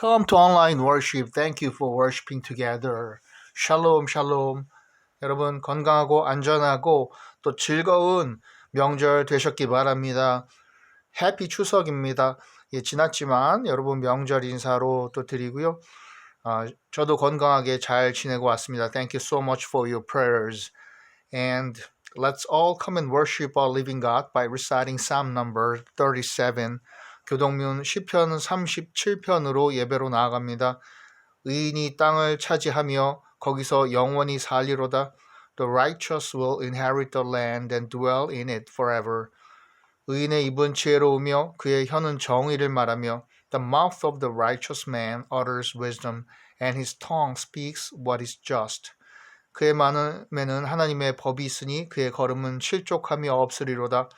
Welcome to online worship. Thank you for worshiping together. 샬롬, 샬롬. 여러분 건강하고 안전하고 또 즐거운 명절 되셨기 바랍니다. 해피 추석입니다. 예, 지났지만 여러분 명절 인사로 또 드리고요. 아, 저도 건강하게 잘 지내고 왔습니다. Thank you so much for your prayers. And let's all come and worship our living God by reciting Psalm number 37. 교동문 시편 37편으로 예배로 나아갑니다. 의인이 땅을 차지하며 거기서 영원히 살리로다. The righteous will inherit the land and dwell in it forever. 의인의 입은 지혜로우며 그의 혀는 정의를 말하며 The mouth of the righteous man utters wisdom and his tongue speaks what is just. 그의 마음에는 하나님의 법이 있으니 그의 걸음은 실족함이 없으리로다.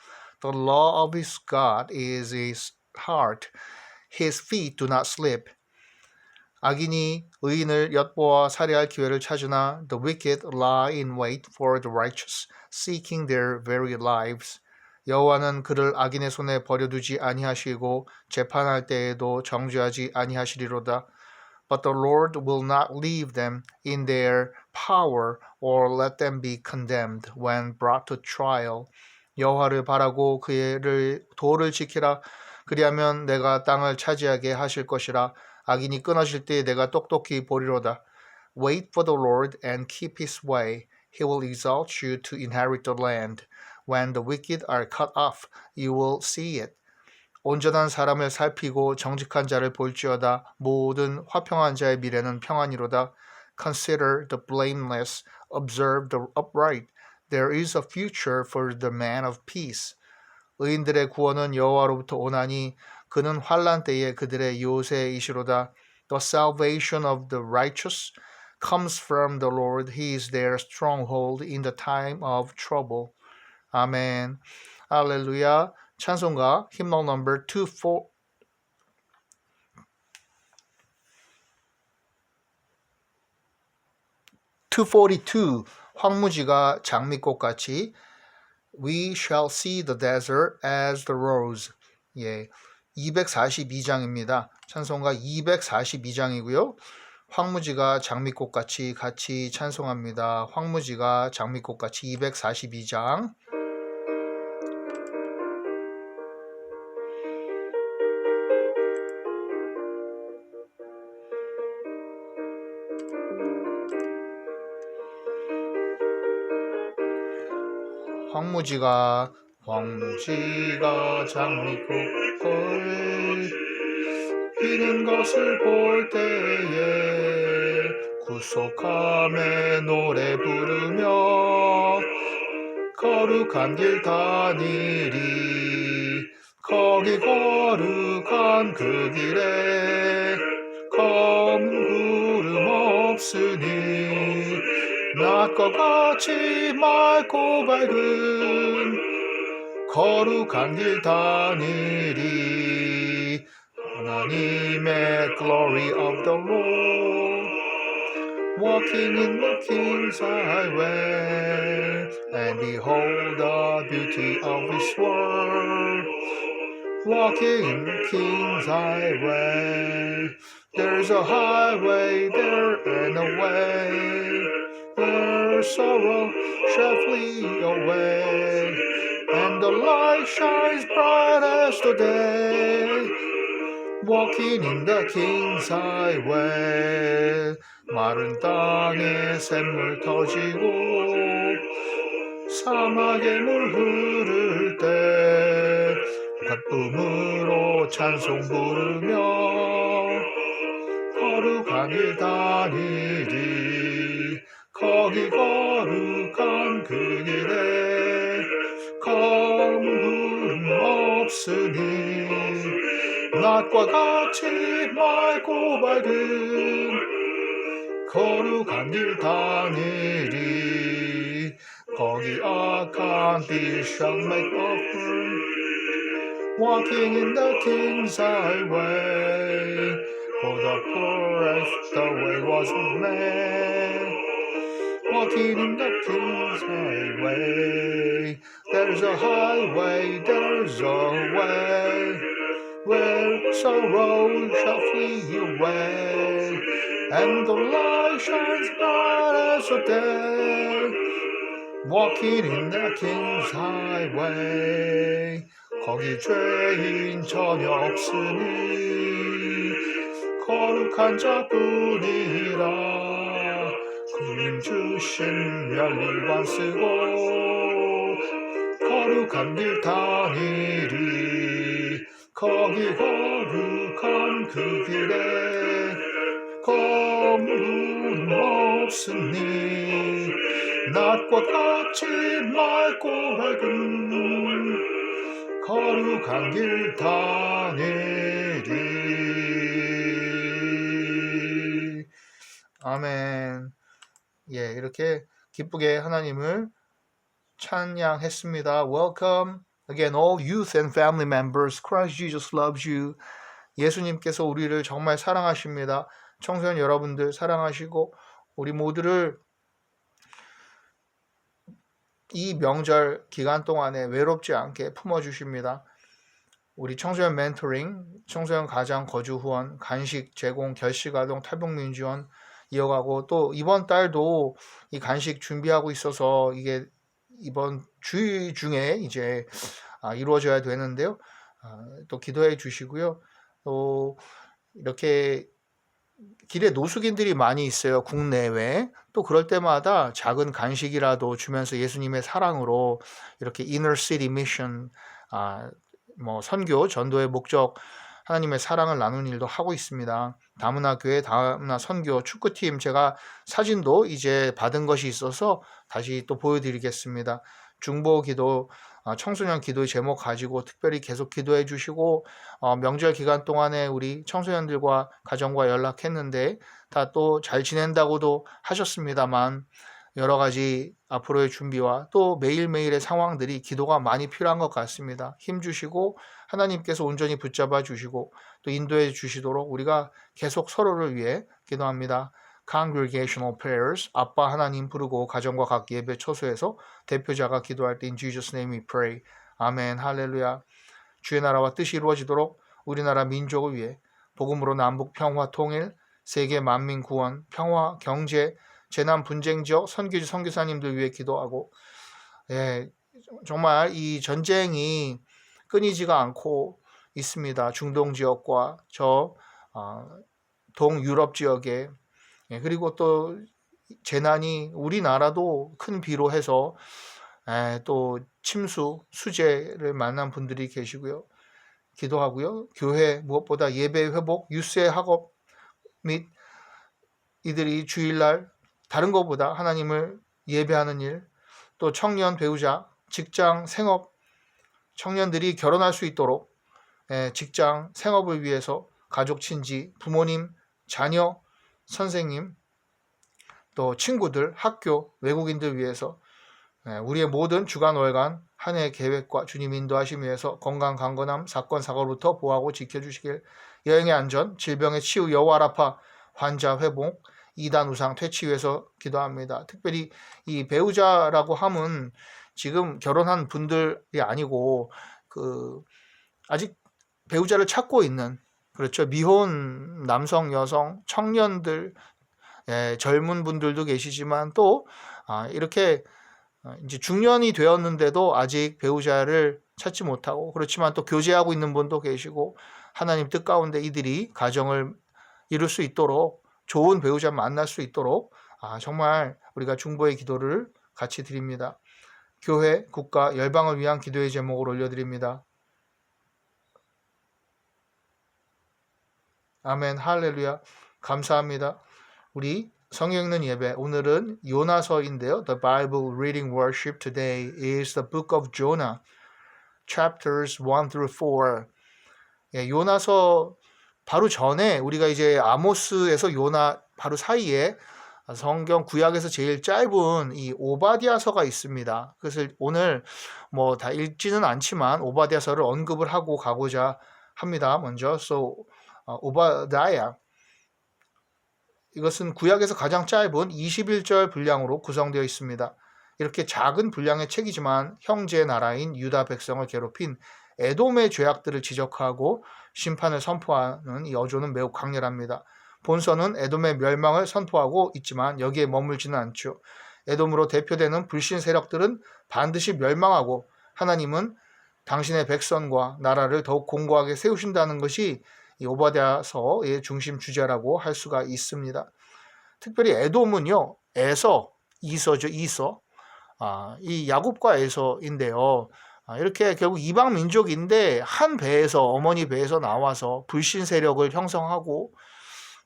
The law of his God is his heart. His feet do not slip. 악인이 의인을 엿보아 살해할 기회를 찾으나 the wicked lie in wait for the righteous, seeking their very lives. 여호와는 그를 악인의 손에 버려두지 아니하시고 재판할 때에도 정죄하지 아니하시리로다. But the Lord will not leave them in their power or let them be condemned when brought to trial. 여호와를 바라고 그의 도를 지키라. 그리하면 내가 땅을 차지하게 하실 것이라. 악인이 끊어질 때 내가 똑똑히 보리로다. Wait for the Lord and keep his way. He will exalt you to inherit the land. When the wicked are cut off, you will see it. 온전한 사람을 살피고 정직한 자를 볼지어다. 모든 화평한 자의 미래는 평안이로다. Consider the blameless, observe the upright. There is a future for the man of peace. 의인들의 구원은 여호와로부터 오나니 그는 환란 때에 그들의 요새이시로다. The salvation of the righteous comes from the Lord. He is their stronghold in the time of trouble. 아멘. 할렐루야. 찬송가 힘노 넘버 24 242 황무지가 장미꽃 같이 We shall see the desert as the rose. 예. 242장입니다. 찬송가 242장이고요. 황무지가 장미꽃 같이 같이 찬송합니다. 황무지가 장미꽃 같이 242장. 황무지가 황무지가 장미꽃을 피는 것을 볼 때에 구속함에 노래 부르며 거룩한 길 다니리 거기 거룩한 그 길에 낮과 같이 맑고 밝은 거룩한 길 다니리 하나님의 glory of the Lord walking in the king's highway and behold the beauty of his word walking in the king's highway there's a highway there and a way Where sorrow shall flee away and the light shines bright as the day walking in the king's highway 마른 땅에 샘물 터지고 사막에 물 흐를 때 기쁨으로 찬송 부르며 거룩한 길 다니리 거기 거룩한 그 길에 검은 없으니 낮과 같이 맑고 밝은 거룩한 길 다니리 거기 악한 빛 shall make offering walking in the king's highway for the poorest the way was made walking in the king's highway there's a highway there's a way where sorrow shall flee away, and the light shines bright as the day. Walking in the King's Highway, 거기 죄인 전혀 없으니 거룩한 자뿐이라 그님 주신 멸리관 쓰고 거룩한 길 다니리. 거기 거룩한 그 길에 거물은 없으니 낮과 같이 맑고 밝은 거룩한 길 다니리. 아멘 예 이렇게 기쁘게 하나님을 찬양했습니다. Welcome again all youth and family members. Christ Jesus loves you. 예수님께서 우리를 정말 사랑하십니다. 청소년 여러분들 사랑하시고 우리 모두를 이 명절 기간 동안에 외롭지 않게 품어 주십니다. 우리 청소년 멘토링, 청소년 가장 거주 후원, 간식 제공, 결식 아동 탈북민 지원 이어가고 또 이번 달도 이 간식 준비하고 있어서 이게 이번 주 중에 이제 아, 이루어져야 되는데요. 아, 또 기도해 주시고요. 또 이렇게 길에 노숙인들이 많이 있어요. 국내외. 또 그럴 때마다 작은 간식이라도 주면서 예수님의 사랑으로 이렇게 inner city mission 아, 뭐 선교 전도의 목적 하나님의 사랑을 나누는 일도 하고 있습니다. 다문화 교회 다문화 선교 축구팀 제가 사진도 이제 받은 것이 있어서 다시 또 보여드리겠습니다. 중보 기도 아, 청소년 기도 제목 가지고 특별히 계속 기도해 주시고 어, 명절 기간 동안에 우리 청소년들과 가정과 연락했는데 다 또 잘 지낸다고도 하셨습니다만 여러 가지 앞으로의 준비와 또 매일매일의 상황들이 기도가 많이 필요한 것 같습니다. 힘 주시고 하나님께서 온전히 붙잡아 주시고 또 인도해 주시도록 우리가 계속 서로를 위해 기도합니다. Congregational prayers 아빠 하나님 부르고 가정과 각 예배 처소에서 대표자가 기도할 때 In Jesus name we pray. 아멘 할렐루야. 주의 나라와 뜻이 이루어지도록 우리나라 민족을 위해 복음으로 남북 평화 통일, 세계 만민 구원, 평화, 경제, 재난 분쟁 지역 선교지 선교사님들 위해 기도하고 예, 정말 이 전쟁이 끊이지가 않고 있습니다. 중동 지역과 저 어, 동유럽 지역에 예, 그리고 또 재난이 우리나라도 큰 비로 해서 에, 또 침수, 수재를 만난 분들이 계시고요. 기도하고요. 교회 무엇보다 예배 회복, 유세 학업 및 이들이 주일날 다른 것보다 하나님을 예배하는 일, 또 청년 배우자, 직장 생업 청년들이 결혼할 수 있도록 에, 직장 생업을 위해서 가족 친지, 부모님, 자녀, 선생님, 또 친구들, 학교, 외국인들 위해서 예, 우리의 모든 주간 월간 한해 계획과 주님 인도하심 위해서 건강 강건함 사건 사고로부터 보호하고 지켜주시길 여행의 안전 질병의 치유 여호와 라파 환자 회복 이단 우상 퇴치 위해서 기도합니다. 특별히 이 배우자라고 함은 지금 결혼한 분들이 아니고 그 아직 배우자를 찾고 있는 그렇죠 미혼 남성 여성 청년들 예, 젊은 분들도 계시지만 또 아, 이렇게 어, 이제 중년이 되었는데도 아직 배우자를 찾지 못하고 그렇지만 또 교제하고 있는 분도 계시고 하나님 뜻 가운데 이들이 가정을 이룰 수 있도록 좋은 배우자 만날 수 있도록 아, 정말 우리가 중보의 기도를 같이 드립니다. 교회, 국가, 열방을 위한 기도의 제목을 올려드립니다. 아멘, 할렐루야. 감사합니다. 우리 성경 읽는 예배 오늘은 요나서인데요. The Bible reading worship today is the book of Jonah, chapters 1 through 4. 예, 요나서 바로 전에 우리가 이제 아모스에서 요나 바로 사이에 성경 구약에서 제일 짧은 이 오바디아서가 있습니다. 그래서 오늘 뭐 다 읽지는 않지만 오바디아서를 언급을 하고 가고자 합니다. 먼저 so 오바다야 이것은 구약에서 가장 짧은 21절 분량으로 구성되어 있습니다. 이렇게 작은 분량의 책이지만 형제 나라인 유다 백성을 괴롭힌 에돔의 죄악들을 지적하고 심판을 선포하는 이 어조는 매우 강렬합니다. 본서는 에돔의 멸망을 선포하고 있지만 여기에 머물지는 않죠. 에돔으로 대표되는 불신 세력들은 반드시 멸망하고 하나님은 당신의 백성과 나라를 더욱 공고하게 세우신다는 것이 이 오바댜서의 중심 주제라고 할 수가 있습니다. 특별히 에돔은요, 에서, 이서죠, 이서. 아, 이 야곱과 에서인데요. 아, 이렇게 결국 이방 민족인데 한 배에서 어머니 배에서 나와서 불신 세력을 형성하고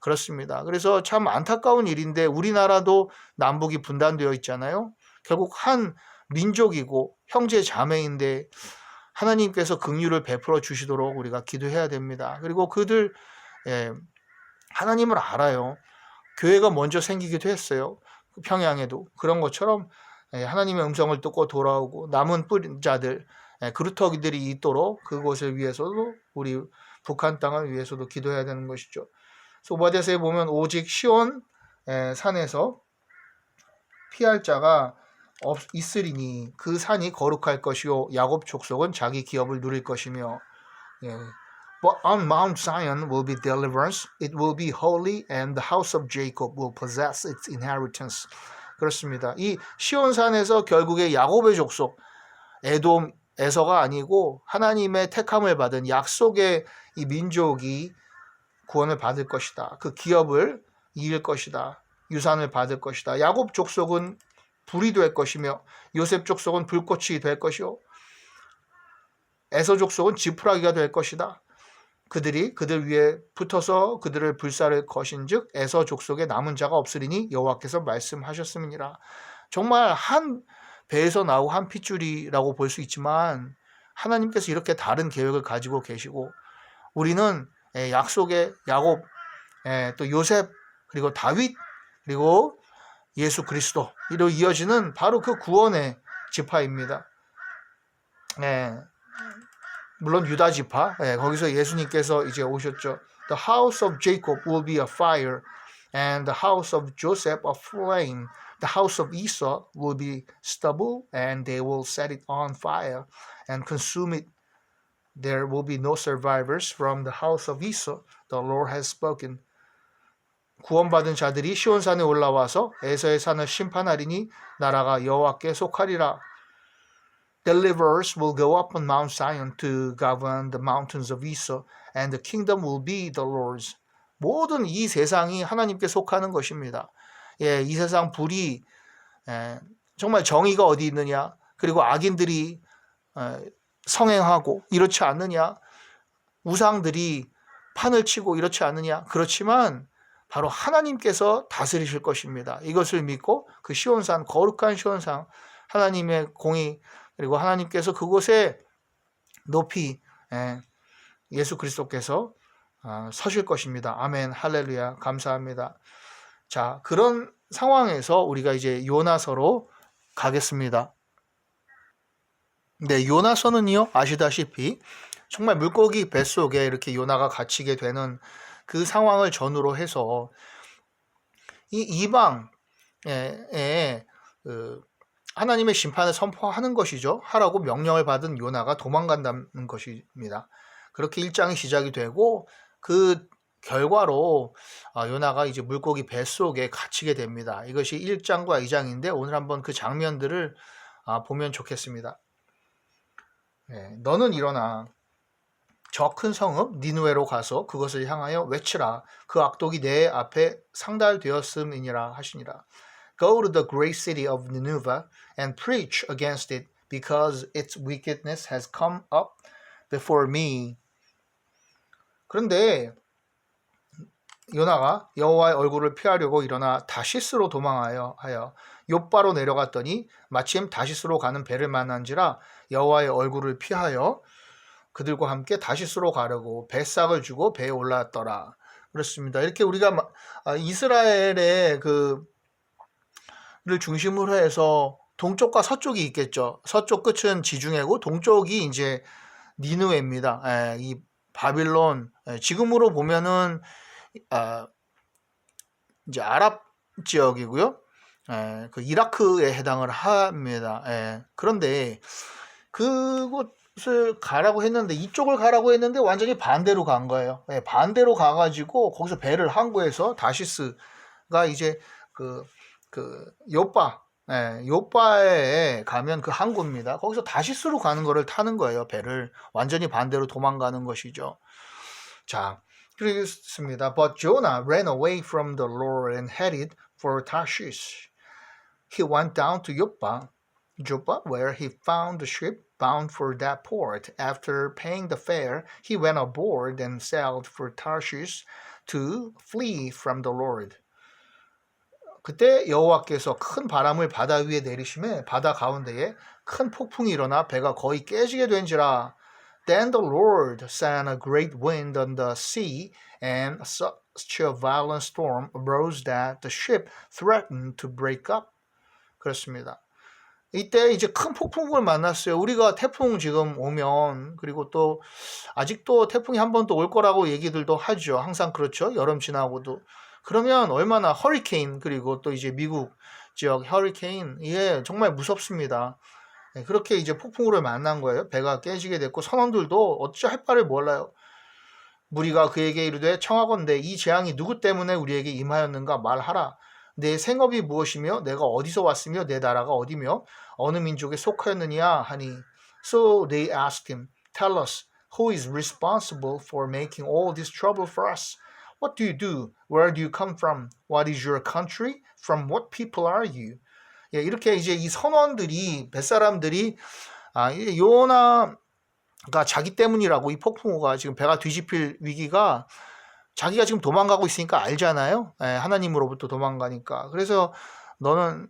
그렇습니다. 그래서 참 안타까운 일인데 우리나라도 남북이 분단되어 있잖아요. 결국 한 민족이고 형제 자매인데 하나님께서 긍휼을 베풀어 주시도록 우리가 기도해야 됩니다. 그리고 그들 예, 하나님을 알아요. 교회가 먼저 생기기도 했어요. 평양에도 그런 것처럼 예, 하나님의 음성을 듣고 돌아오고 남은 뿌린 자들 예, 그루터기들이 있도록 그곳을 위해서도 우리 북한 땅을 위해서도 기도해야 되는 것이죠. 소바데스에 보면 오직 시온 예, 산에서 피할 자가 없, 있으리니 그 산이 거룩할 것이요 야곱 족속은 자기 기업을 누릴 것이며 예. But on Mount Zion will be deliverance, it will be holy, and the house of Jacob will possess its inheritance. 그렇습니다. 이 시온산에서 결국에 야곱의 족속, 에돔, 에서가 아니고 하나님의 택함을 받은 약속의 이 민족이 구원을 받을 것이다. 그 기업을 이을 것이다. 유산을 받을 것이다. 야곱 족속은 불이 될 것이며 요셉 족속은 불꽃이 될 것이요. 에서 족속은 지푸라기가 될 것이다. 그들이 그들 위에 붙어서 그들을 불사를 것인즉 에서 족속에 남은 자가 없으리니 여호와께서 말씀하셨음이니라. 정말 한 배에서 나오고 한 핏줄이라고 볼 수 있지만 하나님께서 이렇게 다른 계획을 가지고 계시고 우리는 예, 약속의 야곱 예, 또 요셉 그리고 다윗 그리고 예수 그리스도 이로 이어지는 바로 그 구원의 지파입니다. 예, 물론 유다 지파 예, 거기서 예수님께서 이제 오셨죠. The house of Jacob will be a fire, and the house of Joseph a flame. The house of Esau will be stubble, and they will set it on fire and consume it. There will be no survivors from the house of Esau. The Lord has spoken. 구원받은 자들이 시온산에 올라와서 에서의 산을 심판하리니 나라가 여호와께 속하리라. Deliverers will go up on Mount Zion to govern the mountains of Esau, and the kingdom will be the Lord's. 모든 이 세상이 하나님께 속하는 것입니다. 예, 이 세상 불이 예, 정말 정의가 어디 있느냐? 그리고 악인들이 예, 성행하고 이렇지 않느냐? 우상들이 판을 치고 이렇지 않느냐? 그렇지만 바로 하나님께서 다스리실 것입니다. 이것을 믿고 그 시온산 거룩한 시온산 하나님의 공의 그리고 하나님께서 그곳에 높이 예, 예수 그리스도께서 어, 서실 것입니다. 아멘, 할렐루야, 감사합니다. 자, 그런 상황에서 우리가 이제 요나서로 가겠습니다. 네, 요나서는요, 아시다시피 정말 물고기 뱃속에 이렇게 요나가 갇히게 되는 그 상황을 전후로 해서 이 이방에 그 하나님의 심판을 선포하는 것이죠. 하라고 명령을 받은 요나가 도망간다는 것입니다. 그렇게 일장이 시작이 되고 그 결과로 아, 요나가 이제 물고기 뱃속에 갇히게 됩니다. 이것이 1장과 2장인데 오늘 한번 그 장면들을 아, 보면 좋겠습니다. 네, 너는 일어나 저 큰 성읍 니누에로 가서 그것을 향하여 외치라 그 악독이 내 앞에 상달되었음이니라 하시니라. Go to the great city of Nineveh and preach against it because its wickedness has come up before me. 그런데 요나가 여호와의 얼굴을 피하려고 일어나 다시스로 도망하여 하여 욥바로 내려갔더니 마침 다시스로 가는 배를 만난지라 여호와의 얼굴을 피하여 그들과 함께 다시스로 가려고 배싹을 주고 배에 올라왔더라. 그렇습니다. 이렇게 우리가 아, 이스라엘의 그 를 중심으로 해서 동쪽과 서쪽이 있겠죠. 서쪽 끝은 지중해고 동쪽이 이제 니누에입니다. 예, 이 바빌론 예, 지금으로 보면은 아, 이제 아랍 지역이고요. 예, 그 이라크에 해당을 합니다. 예, 그런데 그곳 이곳을 가라고 했는데 이쪽을 가라고 했는데 완전히 반대로 간 거예요. 예, 반대로 가가지고 거기서 배를 항구해서 다시스가 이제 그, 그 요빠 예, 요빠에 가면 그 항구입니다. 거기서 다시스로 가는 거를 타는 거예요. 배를 완전히 반대로 도망가는 것이죠. 자, 그렇습니다. But Jonah ran away from the Lord and headed for Tarshish. He went down to Joppa, Joppa, where he found a ship bound for that port. After paying the fare, he went aboard and sailed for Tarshish to flee from the Lord. 그때 여호와께서 큰 바람을 바다 위에 내리심에 바다 가운데에 큰 폭풍이 일어나 배가 거의 깨지게 된지라. Then the Lord sent a great wind on the sea, and such a violent storm arose that the ship threatened to break up. 그렇습니다. 이때 이제 큰 폭풍을 만났어요. 우리가 태풍 지금 오면 그리고 또 아직도 태풍이 한 번 또 올 거라고 얘기들도 하죠. 항상 그렇죠. 여름 지나고도. 그러면 얼마나 허리케인 그리고 또 이제 미국 지역 허리케인 이게 정말 무섭습니다. 네, 그렇게 이제 폭풍우를 만난 거예요. 배가 깨지게 됐고 선원들도 어찌 할 바를 몰라요. 무리가 그에게 이르되 청하건대 이 재앙이 누구 때문에 우리에게 임하였는가 말하라. 내 생업이 무엇이며 내가 어디서 왔으며 내 나라가 어디며 어느 민족에 속하였느냐 하니 So they asked him, Tell us, who is responsible for making all this trouble for us? What do you do? Where do you come from? What is your country? From what people are you? 예, 이렇게 이제 이 선원들이 뱃사람들이 아, 이 요나가 자기 때문이라고 이 폭풍우가 지금 배가 뒤집힐 위기가 자기가 지금 도망가고 있으니까 알잖아요. 예, 하나님으로부터 도망가니까. 그래서 너는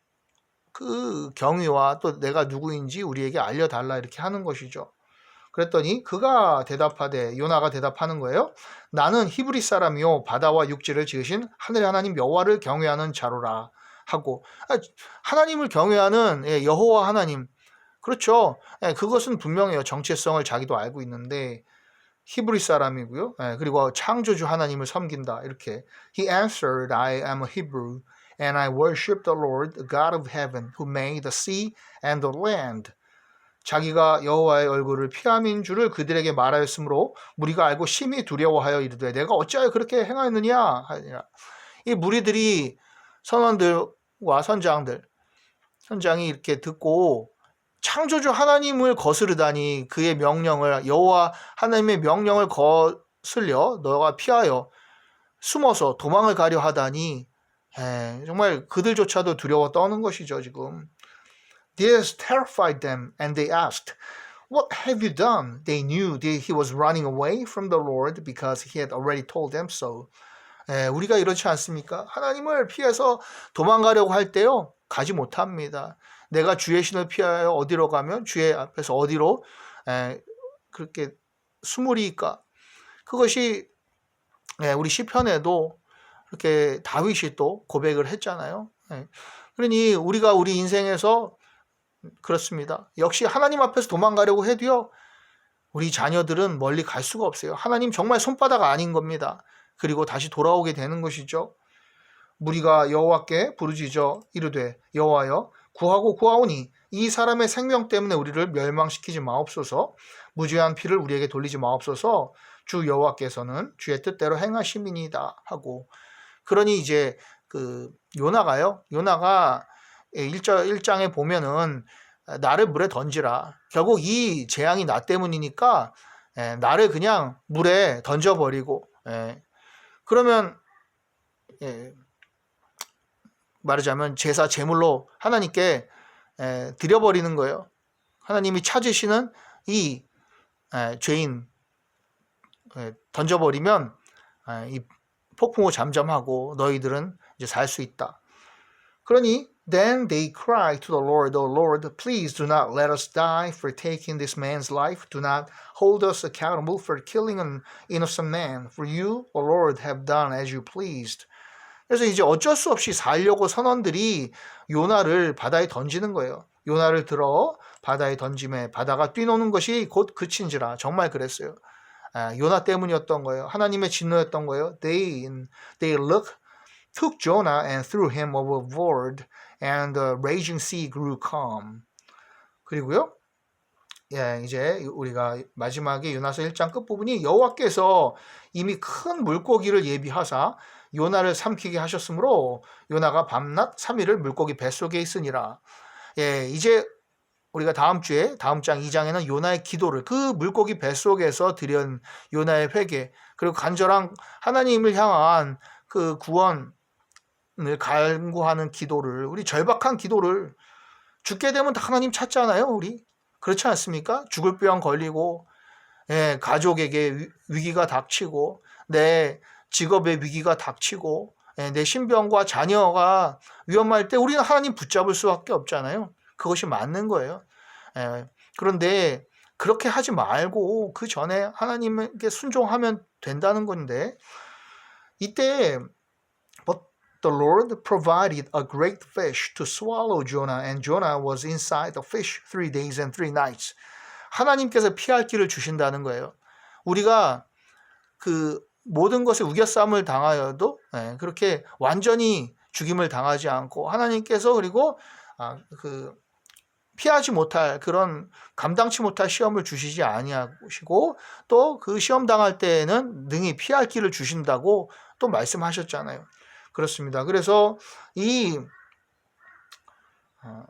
그 경위와 또 내가 누구인지 우리에게 알려달라 이렇게 하는 것이죠. 그랬더니 그가 대답하되 요나가 대답하는 거예요. 나는 히브리 사람이요 바다와 육지를 지으신 하늘의 하나님 여호와를 경외하는 자로라 하고 아, 하나님을 경외하는 예, 여호와 하나님 그렇죠. 예, 그것은 분명해요. 정체성을 자기도 알고 있는데 히브리 사람이고요. 예, 그리고 창조주 하나님을 섬긴다. 이렇게 He answered, I am a Hebrew and I worship the Lord, the God of heaven, who made the sea and the land. 자기가 여호와의 얼굴을 피함인 줄을 그들에게 말하였으므로 무리가 알고 심히 두려워하여 이르되 내가 어찌하여 그렇게 행하였느냐 하니라. 이 무리들이 선원들과 선장들 선장이 이렇게 듣고 창조주 하나님을 거스르다니 그의 명령을 여호와 하나님의 명령을 거슬려 너가 피하여 숨어서 도망을 가려 하다니 에, 정말 그들조차도 두려워 떠는 것이죠 지금. This terrified them, and they asked, What have you done? They knew that he was running away from the Lord because he had already told them so. 에, 우리가 이렇지 않습니까? 하나님을 피해서 도망가려고 할 때요, 가지 못합니다. 내가 주의 신을 피하여 어디로 가면 주의 앞에서 어디로 에, 그렇게 숨으리까? 그것이 에, 우리 시편에도 그렇게 다윗이 또 고백을 했잖아요. 에, 그러니 우리가 우리 인생에서 그렇습니다. 역시 하나님 앞에서 도망가려고 해도요, 우리 자녀들은 멀리 갈 수가 없어요. 하나님 정말 손바닥 아닌 겁니다. 그리고 다시 돌아오게 되는 것이죠. 무리가 여호와께 부르짖어 이르되 여호와여 구하고 구하오니 이 사람의 생명 때문에 우리를 멸망시키지 마옵소서 무죄한 피를 우리에게 돌리지 마옵소서 주 여호와께서는 주의 뜻대로 행하심이니다 하고 그러니 이제 그 요나가요 요나가 1절 1장에 보면은 나를 물에 던지라 결국 이 재앙이 나 때문이니까 예, 나를 그냥 물에 던져버리고 예, 그러면 예, 말하자면 제사 제물로 하나님께 에, 드려버리는 거예요. 하나님이 찾으시는 이 에, 죄인 에, 던져버리면 에, 이 폭풍우 잠잠하고 너희들은 이제 살 수 있다. 그러니 then they cried to the Lord, O Lord, please do not let us die for taking this man's life. Do not hold us accountable for killing an innocent man. For you, O Lord, have done as you pleased. 그래서 이제 어쩔 수 없이 살려고 선원들이 요나를 바다에 던지는 거예요. 요나를 들어 바다에 던짐에 바다가 뛰노는 것이 곧 그친지라 정말 그랬어요. 아, 요나 때문이었던 거예요. 하나님의 진노였던 거예요. They they look took Jonah and threw him overboard, and the raging sea grew calm. 그리고요, 예, 이제 우리가 마지막에 요나서 1장 끝부분이 여호와께서 이미 큰 물고기를 예비하사 요나를 삼키게 하셨으므로 요나가 밤낮 3일을 물고기 뱃속에 있으니라. 예, 이제 우리가 다음 주에 다음 장 2장에는 요나의 기도를 그 물고기 뱃속에서 드린 요나의 회개 그리고 간절한 하나님을 향한 그 구원 을 갈구하는 기도를 우리 절박한 기도를 죽게 되면 다 하나님 찾잖아요, 우리. 그렇지 않습니까? 죽을 병 걸리고 예, 가족에게 위- 위기가 닥치고 내 직업의 위기가 닥치고 예, 내 신병과 자녀가 위험할 때 우리는 하나님 붙잡을 수밖에 없잖아요. 그것이 맞는 거예요. 예, 그런데 그렇게 하지 말고 그 전에 하나님께 순종하면 된다는 건데 이때 the Lord provided a great fish to swallow Jonah and Jonah was inside the fish three days and three nights. 하나님께서 피할 길을 주신다는 거예요. 우리가 그 모든 것에 우겨싸움을 당하여도 예, 그렇게 완전히 죽임을 당하지 않고 하나님께서 그리고 아, 그 피하지 못할 그런 감당치 못할 시험을 주시지 아니하시고 또 그 시험 당할 때에는 능히 피할 길을 주신다고 또 말씀하셨잖아요. 그렇습니다. 그래서 이 어,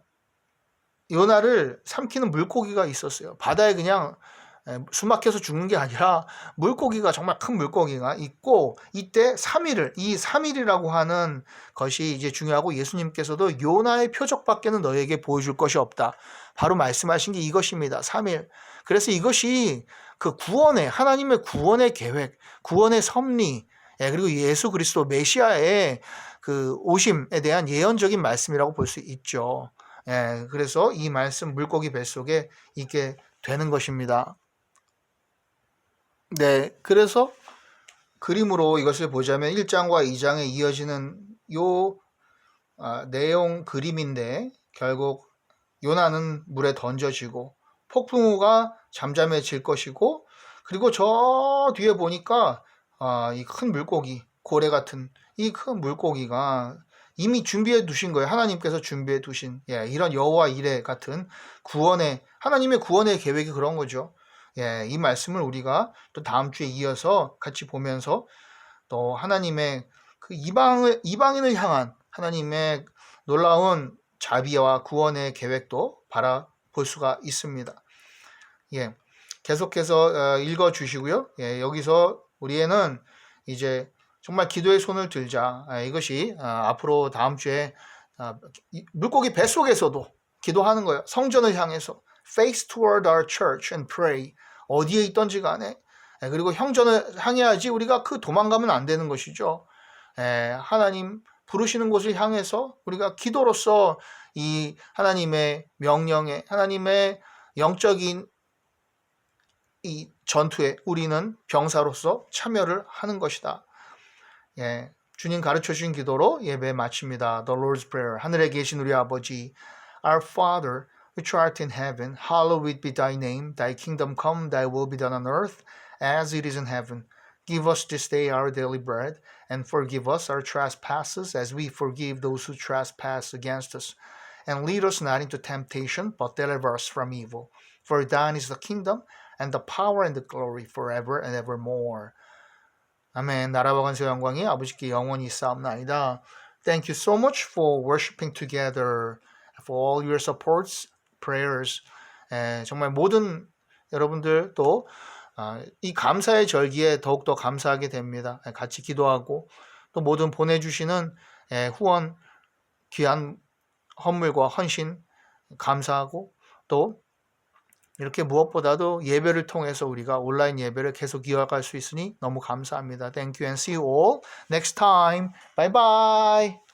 요나를 삼키는 물고기가 있었어요. 바다에 그냥 에, 숨막혀서 죽는 게 아니라 물고기가 정말 큰 물고기가 있고 이때 3일을 이 3일이라고 하는 것이 이제 중요하고 예수님께서도 요나의 표적밖에는 너에게 보여줄 것이 없다. 바로 말씀하신 게 이것입니다. 3일. 그래서 이것이 그 구원의 하나님의 구원의 계획, 구원의 섭리, 예, 그리고 예수 그리스도 메시아의 그 오심에 대한 예언적인 말씀이라고 볼 수 있죠. 예, 그래서 이 말씀 물고기 뱃속에 있게 되는 것입니다. 네, 그래서 그림으로 이것을 보자면 1장과 2장에 이어지는 요 아, 내용 그림인데 결국 요나는 물에 던져지고 폭풍우가 잠잠해질 것이고 그리고 저 뒤에 보니까 아, 이 큰 물고기 고래 같은 이 큰 물고기가 이미 준비해 두신 거예요. 하나님께서 준비해 두신 예, 이런 여호와 이레 같은 구원의 하나님의 구원의 계획이 그런 거죠. 예, 이 말씀을 우리가 또 다음 주에 이어서 같이 보면서 또 하나님의 그 이방을 이방인을 향한 하나님의 놀라운 자비와 구원의 계획도 바라볼 수가 있습니다. 예, 계속해서 어, 읽어 주시고요. 예, 여기서 우리에는 이제 정말 기도의 손을 들자. 아, 이것이 아, 앞으로 다음 주에 아, 이- 물고기 뱃속에서도 기도하는 거예요. 성전을 향해서 face toward our church and pray. 어디에 있던지 간에 예, 그리고 형전을 향해야지 우리가 그 도망가면 안 되는 것이죠. 예, 하나님 부르시는 곳을 향해서 우리가 기도로서 이 하나님의 명령에 하나님의 영적인 이 전투에 우리는 병사로서 참여를 하는 것이다. 예, 주님 가르쳐 주신 기도로 예배 마칩니다. The Lord's Prayer. 하늘에 계신 우리 아버지, Our Father, which art in heaven, hallowed be thy name. Thy kingdom come, thy will be done on earth as it is in heaven. Give us this day our daily bread, and forgive us our trespasses as we forgive those who trespass against us. And lead us not into temptation, but deliver us from evil. For thine is the kingdom, and the power and the glory forever and evermore. 아멘. 나라와 관세 영광이 아버지께 영원히 있사옵나이다. Thank you so much for worshiping together, for all your supports, prayers. 에, 정말 모든 여러분들 또 아, 이 감사의 절기에 더욱더 감사하게 됩니다. 에, 같이 기도하고 또 모든 보내주시는 에, 후원, 귀한 헌물과 헌신 감사하고 또 이렇게 무엇보다도 예배를 통해서 우리가 온라인 예배를 계속 이어갈 수 있으니 너무 감사합니다. Thank you and see you all next time. Bye bye.